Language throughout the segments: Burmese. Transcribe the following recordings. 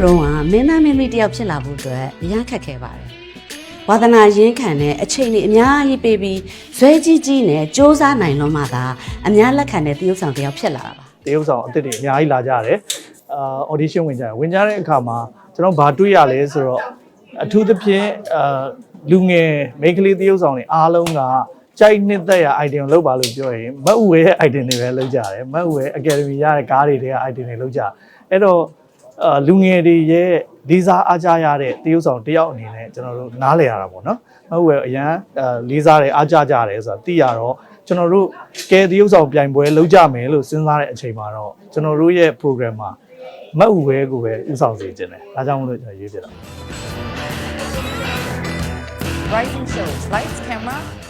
တို့တော့ကမင်းသားမင်းသမီးတယောက်ဖြစ်လာဖို့အတွက်အရန်ခက်ခဲပါတယ်ဝါသနာရင်းခံတဲ့အချိန်ကြီးအများကြီးပေးပြီးဇွဲကြီးကြီးနဲ့စ조사နိုင်လို့မှသာအများလက်ခံတဲ့တရုပ်ဆောင်တယောက်ဖြစ်လာတာပါတရုပ်ဆောင်အစ်စ်တွေအများကြီးလာကြတယ်အာ audition ဝင်ကြတယ်ဝင်ကြတဲ့အခါမှာကျွန်တော်ဘာတွေ့ရလဲဆိုတော့အထူးသဖြင့်အာလူငယ်မိန်းကလေးတရုပ်ဆောင်တွေအားလုံးကကြိုက်နှစ်သက်ရ item ကိုလောက်ပါလို့ပြောရင်မတ်ဦးရဲ့ item တွေပဲလောက်ကြတယ်မတ်ဦးရဲ့ academy ရတဲ့ကားတွေတွေက item တွေလောက်ကြအဲ့တော့အာ လူငယ်တွေရဲ့လေးစားအားကြရတဲ့တရုပ်ဆောင်တယောက်အနေနဲ့ကျွန်တော်တို့နားလည်ရတာပေါ့နော်မတ်ဦးရဲ့အရန်အာလေးစားတယ်အားကြကြတယ်ဆိုတာသိရတော့ကျွန်တော်တို့ကဲတရုပ်ဆောင်ပြိုင်ပွဲလုပ်ကြမယ်လို့စဉ်းစားတဲ့အချိန်မှာတော့ကျွန်တော်တို့ရဲ့ program မှာမတ်ဦးဝဲကိုပဲဥဆောင်စေခြင်းတယ်ဒါကြောင့်မလို့ကျွန်တော်ရွေးပြတာ Rising shows. Lights, camera.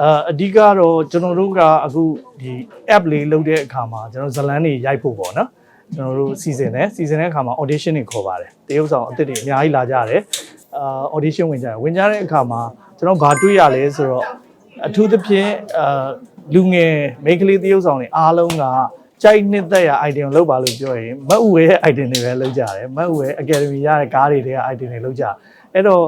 အာအဓိကတော့ကျွန်တော်တို့ကအခုဒီ app လေးလုပ်တဲ့အခါမှာကျွန်တော်ဇလန်းတွေရိုက်ဖို့ပေါ့နော်ကျွန်တော်တို့စီစဉ်တယ်စီစဉ်တဲ့အခါမှာ audition တွေခေါ်ပါတယ်တရုပ်ဆောင်အသစ်တွေအများကြီးလာကြတယ်အာ audition ဝင်ကြတယ်ဝင်ကြတဲ့အခါမှာကျွန်တော်ဘာတွေ့ရလဲဆိုတော့အထူးသဖြင့်အာလူငယ်မိန်းကလေးတရုပ်ဆောင်တွေအားလုံးကကြိုက်နှစ်သက်ရ item ကိုလောက်ပါလို့ပြောရင်မတ်ဦးရဲ့ item တွေပဲလောက်ကြတယ်မတ်ဦးရဲ့ academy ရတဲ့ကားတွေတွေက item တွေလောက်ကြအဲ့တော့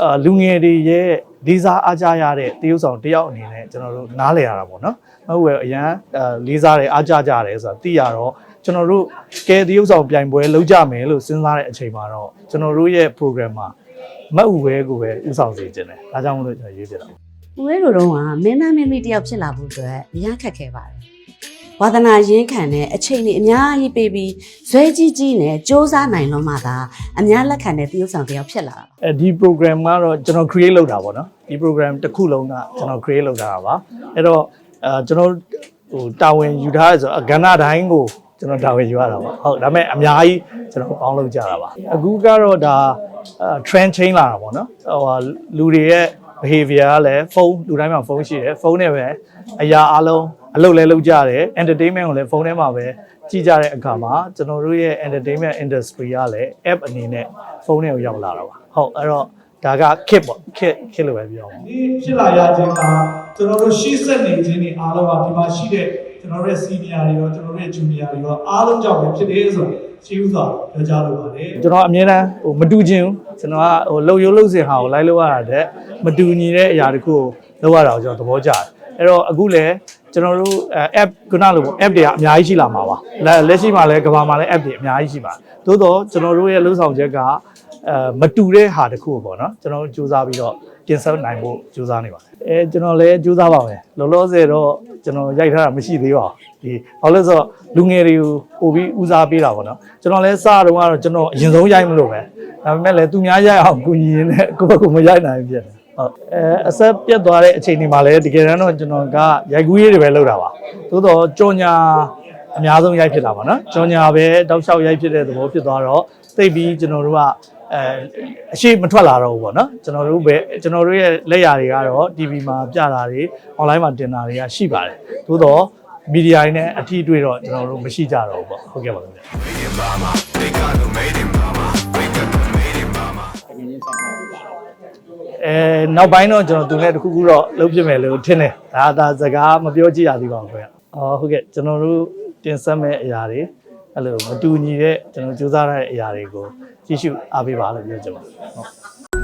အာလူငယ်တွေရဲ့လေးစားအားကြရတဲ့တရုပ်ဆောင်တယောက်အနေနဲ့ကျွန်တော်တို့နားလည်ရတာပေါ့နော်။ဟုတ်ရဲ့အရန်အာလေးစားတယ်အားကြကြတယ်ဆိုတာသိရတော့ကျွန်တော်တို့ကဲတရုပ်ဆောင်ပြိုင်ပွဲလုပ်ကြမယ်လို့စဉ်းစားတဲ့အချိန်မှာတော့ကျွန်တော်တို့ရဲ့ program မှာမတ်ဦးဝဲကိုပဲဥဆောင်စေခြင်းတယ်။ဒါကြောင့်မလို့ကျွန်တော်ရေးပြတာ။ဦးရဲတို့တော့ကမင်းသားမင်းသမီးတယောက်ဖြစ်လာဖို့အတွက်အရန်ခက်ခဲပါတယ် ဝါသနာရင်းခံတဲ့အချိန်ကြီးအများကြီးပေးပြီးဇွဲကြီးကြီးနဲ့စ조사နိုင်လို့မှသာအများလက်ခံတဲ့တရုပ်ဆောင်တယောက်ဖြစ်လာတာပါအဲဒီ program ကတော့ကျွန်တော် create လုပ်တာပေါ့နော်ဒီ program တစ်ခုလုံးကကျွန်တော် create လုပ်တာပါအဲ့တော့အဲကျွန်တော်ဟိုတာဝန်ယူထားရဆိုတော့ကဏ္ဍတိုင်းကိုကျွန်တော်တာဝန်ယူရတာပါဟုတ်ဒါပေမဲ့အများကြီးကျွန်တော်ပေါင်းလုပ်ကြတာပါအခုကတော့ဒါအဲ trend change လာတာပေါ့နော်ဟိုဟာလူတွေရဲ့ behavior ကလည်းဖုန်းလူတိုင်းမှာဖုန်းရှိတယ်ဖုန်းနဲ့ပဲအရာအလုံး အလုပ်လဲလုပ်ကြတယ် entertainment ကိုလည်းဖုန်းထဲမှာပဲကြည့်ကြတဲ့အခါမှာကျွန်တော်တို့ရဲ့ entertainment industry ကလည်း app အနေနဲ့ဖုန်းထဲကိုရောက်လာတာပါဟုတ်အဲ့တော့ဒါက kit ပေါ့ kit kit လို့ပဲပြောအောင်ဒီဖြစ်လာရခြင်းကကျွန်တော်တို့ရှေ့ဆက်နေခြင်းတွေအားလုံးကဒီမှာရှိတဲ့ကျွန်တော်တို့ရဲ့ senior တွေရောကျွန်တော်တို့ရဲ့ junior တွေရောအားလုံးကြောင့်ပဲဖြစ်တယ်ဆိုတော့ရှင်းဥစွာပြောကြားလိုပါတယ်ကျွန်တော်အမြဲတမ်းဟိုမတူခြင်းဘူးကျွန်တော်ကဟိုလှုပ်ရိုးလှုပ်စင်ဟာကိုလိုက်လို့ရတာတဲ့မတူညီတဲ့အရာတခုကိုလုပ်ရတာကိုကျွန်တော်သဘောကျတယ်အဲ့တော့အခုလည်း ကျွန်တော်တို့အဲ app ခုနလိုပေါ့ app တွေကအများကြီးရှိလာမှာပါလက်လက်ရှိမှာလည်းကမ္ဘာမှာလည်း app တွေအများကြီးရှိပါတယ်သို့တော့ကျွန်တော်တို့ရဲ့လှုပ်ဆောင်ချက်ကအဲမတူတဲ့ဟာတခုကိုပေါ့နော်ကျွန်တော်တို့စူးစမ်းပြီးတော့တင်ဆက်နိုင်ဖို့စူးစမ်းနေပါတယ်အဲကျွန်တော်လည်းစူးစမ်းပါမယ်လောလောဆယ်တော့ကျွန်တော်ရိုက်ထားတာမရှိသေးပါဘူးဒီဘာလို့လဲဆိုတော့လူငယ်တွေကိုပို့ပြီးဦးစားပေးတာပေါ့နော်ကျွန်တော်လည်းစတော့ကတော့ကျွန်တော်အရင်ဆုံးရိုက်မလို့ပဲဒါပေမဲ့လည်းသူများရိုက်အောင်ကူညီရင်းနဲ့ကိုယ့်ဘက်ကမရိုက်နိုင်ဘူးဖြစ်တယ် ဟုတ်အဲအဆက်ပြတ်သွားတဲ့အချိန်ဒီမှာလည်းတကယ်တမ်းတော့ကျွန်တော်ကရိုက်ကူးရေးတွေပဲလုပ်တာပါသို့တော့ကြော်ညာအများဆုံးရိုက်ဖြစ်တာပါနော်ကြော်ညာပဲတောက်လျှောက်ရိုက်ဖြစ်တဲ့သဘောဖြစ်သွားတော့သိပ်ပြီးကျွန်တော်တို့ကအဲအရှိမထွက်လာတော့ဘူးပေါ့နော်ကျွန်တော်တို့ပဲကျွန်တော်တို့ရဲ့လက်ရာတွေကတော့ TV မှာပြတာတွေ online မှာတင်တာတွေကရှိပါတယ်သို့တော့မီဒီယာတွေနဲ့အထီးတွေ့တော့ကျွန်တော်တို့မရှိကြတော့ဘူးပေါ့ဟုတ်ကဲ့ပါခင်ဗျ အဲနောက်ပိုင်းတော့ကျွန်တော်သူနဲ့တခုခုတော့လုပ်ဖြစ်မယ်လို့ထင်တယ်ဒါဒါစကားမပြောကြည့်ရသေးပါဘူးခင်ဗျအော်ဟုတ်ကဲ့ကျွန်တော်တို့တင်ဆက်မဲ့အရာတွေအဲ့လိုမတူညီတဲ့ကျွန်တော်စူးစမ်းရတဲ့အရာတွေကိုကြည့်ရှုအားပေးပါလို့ပြောချင်ပါတယ်ဟုတ်